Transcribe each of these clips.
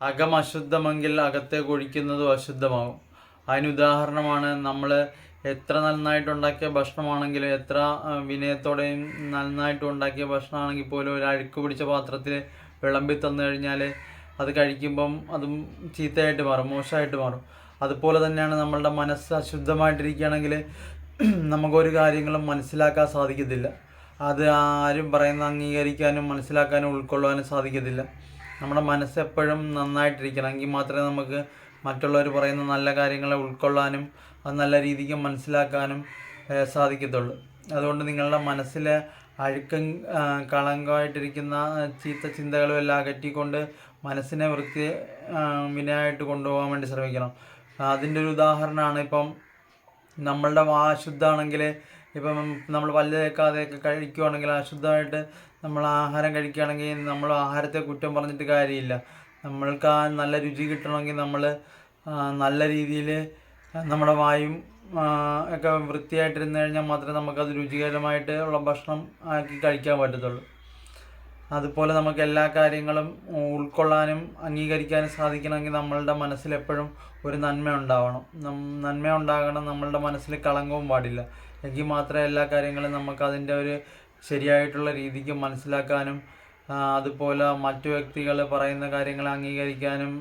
അകം അശുദ്ധമെങ്കിൽ അകത്തേക്ക് ഒഴിക്കുന്നതും അശുദ്ധമാകും. അതിനുദാഹരണമാണ് നമ്മൾ എത്ര നന്നായിട്ട് ഉണ്ടാക്കിയ ഭക്ഷണമാണെങ്കിലും എത്ര വിനയത്തോടെയും നന്നായിട്ട് ഉണ്ടാക്കിയ ഭക്ഷണമാണെങ്കിൽ പോലും ഒരു അഴുക്ക് പിടിച്ച പാത്രത്തിൽ വിളമ്പി തന്നു കഴിഞ്ഞാൽ അത് കഴിക്കുമ്പം അതും ചീത്തയായിട്ട് മാറും മോശമായിട്ട് മാറും. അതുപോലെ തന്നെയാണ് നമ്മളുടെ മനസ്സ് അശുദ്ധമായിട്ടിരിക്കുകയാണെങ്കിൽ നമുക്കൊരു കാര്യങ്ങളും മനസ്സിലാക്കാൻ സാധിക്കത്തില്ല. അത് ആരും പറയുന്ന അംഗീകരിക്കാനും മനസ്സിലാക്കാനും ഉൾക്കൊള്ളാനും സാധിക്കത്തില്ല. നമ്മുടെ മനസ്സ് എപ്പോഴും നന്നായിട്ടിരിക്കണം എങ്കിൽ മാത്രമേ നമുക്ക് മറ്റുള്ളവർ പറയുന്ന നല്ല കാര്യങ്ങളെ ഉൾക്കൊള്ളാനും അത് നല്ല രീതിക്ക് മനസ്സിലാക്കാനും സാധിക്കത്തുള്ളൂ. അതുകൊണ്ട് നിങ്ങളുടെ മനസ്സിലെ അഴുക്കം കളങ്കമായിട്ടിരിക്കുന്ന ചീത്ത ചിന്തകളും എല്ലാം അകറ്റിക്കൊണ്ട് മനസ്സിനെ വൃത്തി വിനയായിട്ട് കൊണ്ടുപോകാൻ വേണ്ടി ശ്രമിക്കണം. അതിന്റെ ഒരു ഉദാഹരണമാണ് ഇപ്പം നമ്മളുടെ വാ അശുദ്ധമാണെങ്കിൽ ഇപ്പം നമ്മൾ പല്ല് തേക്കാതെയൊക്കെ കഴിക്കുവാണെങ്കിൽ അശുദ്ധമായിട്ട് നമ്മൾ ആഹാരം കഴിക്കുകയാണെങ്കിൽ നമ്മൾ ആഹാരത്തെ കുറ്റം പറഞ്ഞിട്ട് കാര്യമില്ല. നമ്മൾക്ക് ആ നല്ല രുചി കിട്ടണമെങ്കിൽ നമ്മൾ നല്ല രീതിയിൽ നമ്മുടെ വായും ഒക്കെ വൃത്തിയായിട്ടിരുന്ന് കഴിഞ്ഞാൽ മാത്രമേ നമുക്കത് രുചികരമായിട്ട് ഉള്ള ഭക്ഷണം ആക്കി കഴിക്കാൻ പറ്റത്തുള്ളൂ. അതുപോലെ നമുക്ക് എല്ലാ കാര്യങ്ങളും ഉൾക്കൊള്ളാനും അംഗീകരിക്കാനും സാധിക്കണമെങ്കിൽ നമ്മളുടെ മനസ്സിൽ എപ്പോഴും ഒരു നന്മ ഉണ്ടാവണം. നന്മ ഉണ്ടാകണം നമ്മളുടെ മനസ്സിൽ കളങ്കവും പാടില്ല. എങ്കിൽ മാത്രമേ എല്ലാ കാര്യങ്ങളും നമുക്ക് അതിന്റെ ഒരു ശരിയായിട്ടുള്ള രീതിക്ക് മനസ്സിലാക്കാനും അതുപോലെ മറ്റു വ്യക്തികൾ പറയുന്ന കാര്യങ്ങൾ അംഗീകരിക്കാനും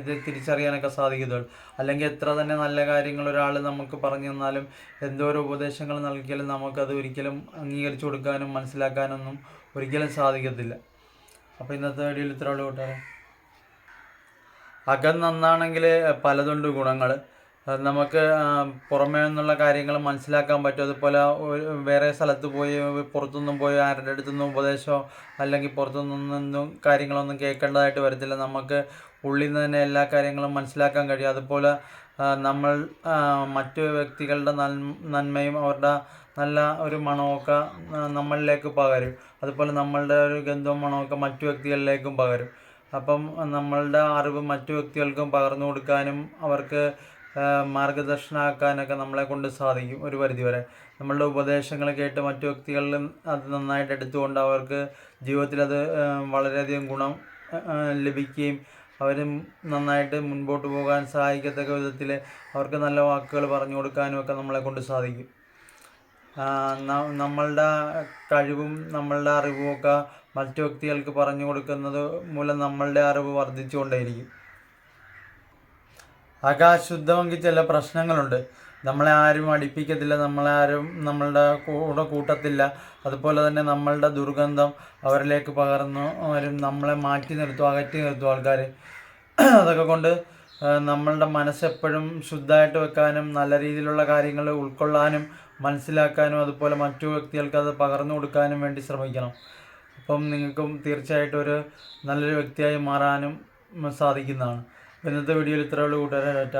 ഇത് തിരിച്ചറിയാനൊക്കെ സാധിക്കത്തുള്ളൂ അല്ലെങ്കിൽ എത്ര തന്നെ നല്ല കാര്യങ്ങൾ ഒരാൾ നമുക്ക് പറഞ്ഞു തന്നാലും എന്തോരോ ഉപദേശങ്ങൾ നൽകിയാലും നമുക്കത് ഒരിക്കലും അംഗീകരിച്ചു കൊടുക്കാനും മനസ്സിലാക്കാനൊന്നും ഒരിക്കലും സാധിക്കത്തില്ല. അപ്പോൾ ഇന്നത്തെ വീഡിയോയിൽ ഇത്ര ഉള്ളൂ കൂട്ടുകാരെ. അകം നന്നാണെങ്കിൽ പലതുണ്ട് ഗുണങ്ങൾ. നമുക്ക് പുറമേ നിന്നുള്ള കാര്യങ്ങൾ മനസ്സിലാക്കാൻ പറ്റും. അതുപോലെ വേറെ സ്ഥലത്ത് പോയി പുറത്തുനിന്നും പോയി ആരുടെ അടുത്തുനിന്നും ഉപദേശമോ അല്ലെങ്കിൽ പുറത്തുനിന്നൊന്നും കാര്യങ്ങളൊന്നും കേൾക്കേണ്ടതായിട്ട് വരത്തില്ല. നമുക്ക് ഉള്ളിൽ നിന്ന് തന്നെ എല്ലാ കാര്യങ്ങളും മനസ്സിലാക്കാൻ കഴിയും. അതുപോലെ നമ്മൾ മറ്റു വ്യക്തികളുടെ നന്മ നന്മയും അവരുടെ നല്ല ഒരു മണമൊക്കെ നമ്മളിലേക്ക് പകരും. അതുപോലെ നമ്മളുടെ ഒരു ഗന്ധവും മണമൊക്കെ മറ്റു വ്യക്തികളിലേക്കും പകരും. അപ്പം നമ്മളുടെ അറിവ് മറ്റു വ്യക്തികൾക്കും പകർന്നു കൊടുക്കാനും അവർക്ക് മാർഗദർശനമാക്കാനൊക്കെ നമ്മളെ കൊണ്ട് സാധിക്കും ഒരു പരിധിവരെ. നമ്മളുടെ ഉപദേശങ്ങൾ കേട്ട് മറ്റു വ്യക്തികളിലും അത് നന്നായിട്ട് എടുത്തുകൊണ്ട് അവർക്ക് ജീവിതത്തിൽ അത് വളരെയധികം ഗുണം ലഭിക്കുകയും അവരും നന്നായിട്ട് മുൻപോട്ട് പോകാൻ സഹായിക്കത്തക്ക വിധത്തിൽ അവർക്ക് നല്ല വാക്കുകൾ പറഞ്ഞു കൊടുക്കാനും ഒക്കെ നമ്മളെ കൊണ്ട് സാധിക്കും. നമ്മളുടെ കഴിവും നമ്മളുടെ അറിവുമൊക്കെ മറ്റു വ്യക്തികൾക്ക് പറഞ്ഞു കൊടുക്കുന്നത് മൂലം നമ്മളുടെ അറിവ് വർദ്ധിച്ചുകൊണ്ടേയിരിക്കും. അകാശുദ്ധമെങ്കിൽ ചില പ്രശ്നങ്ങളുണ്ട്. നമ്മളെ ആരും അടുപ്പിക്കത്തില്ല നമ്മളെ ആരും നമ്മളുടെ കൂടെ കൂട്ടത്തില്ല. അതുപോലെ തന്നെ നമ്മളുടെ ദുർഗന്ധം അവരിലേക്ക് പകർന്നു അവരും നമ്മളെ മാറ്റി നിർത്തും അകറ്റി നിർത്തും ആൾക്കാർ അതൊക്കെ കൊണ്ട് നമ്മളുടെ മനസ്സെപ്പോഴും ശുദ്ധമായിട്ട് വെക്കാനും നല്ല രീതിയിലുള്ള കാര്യങ്ങൾ ഉൾക്കൊള്ളാനും മനസ്സിലാക്കാനും അതുപോലെ മറ്റു വ്യക്തികൾക്ക് അത് പകർന്നു കൊടുക്കാനും വേണ്ടി ശ്രമിക്കണം. അപ്പം നിങ്ങൾക്കും തീർച്ചയായിട്ടും ഒരു നല്ലൊരു വ്യക്തിയായി മാറാനും സാധിക്കുന്നതാണ്. ഇന്നത്തെ വീഡിയോയിൽ ഇത്രയുള്ള കൂട്ടുകാരെ ഡാറ്റ